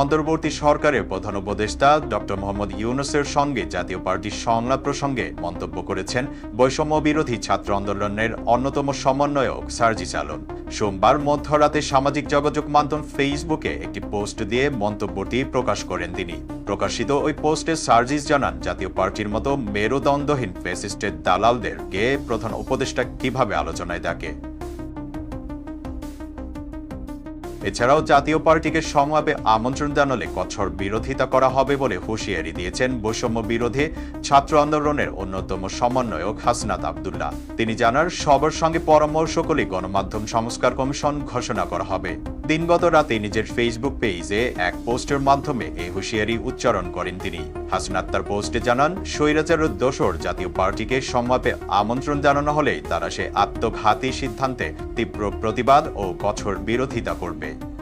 অন্তর্বর্তী সরকারের প্রধান উপদেষ্টা ডক্টর মোহাম্মদ ইউনুসের সঙ্গে জাতীয় পার্টির সংলাপ প্রসঙ্গে মন্তব্য করেছেন বৈষম্য বিরোধী ছাত্র আন্দোলনের অন্যতম সমন্বয়ক সার্জিস আলম। সোমবার মধ্যরাতে সামাজিক যোগাযোগ মাধ্যম ফেসবুকে একটি পোস্ট দিয়ে মন্তব্যটি প্রকাশ করেন তিনি। প্রকাশিত ওই পোস্টে সার্জিস জানান, জাতীয় পার্টির মতো মেরুদণ্ডহীন ফেসিস্টের দালালদের কে প্রধান উপদেষ্টা কীভাবে আলোচনায় ডাকে? এছাড়াও জাতীয় পার্টিকে সংলাপে আমন্ত্রণ জানালে কঠোর বিরোধিতা করা হবে বলে হুঁশিয়ারি দিয়েছেন বৈষম্য বিরোধী ছাত্র আন্দোলনের অন্যতম সমন্বয়ক হাসনাত আবদুল্লাহ। তিনি জানার সবার সঙ্গে পরামর্শ করে গণমাধ্যম সংস্কার কমিশন ঘোষণা করা হবে। দিনগত রাতে নিজের ফেসবুক পেজে এক পোস্টের মাধ্যমে এই হুঁশিয়ারি উচ্চারণ করেন তিনি। হাসনাত তার পোস্টে জানান স্বৈরাচারের দোসর জাতীয় পার্টিকে সংলাপে আমন্ত্রণ জানানো হলেই তারা সে আত্মঘাতী সিদ্ধান্তে তীব্র প্রতিবাদ ও কঠোর বিরোধিতা করবে।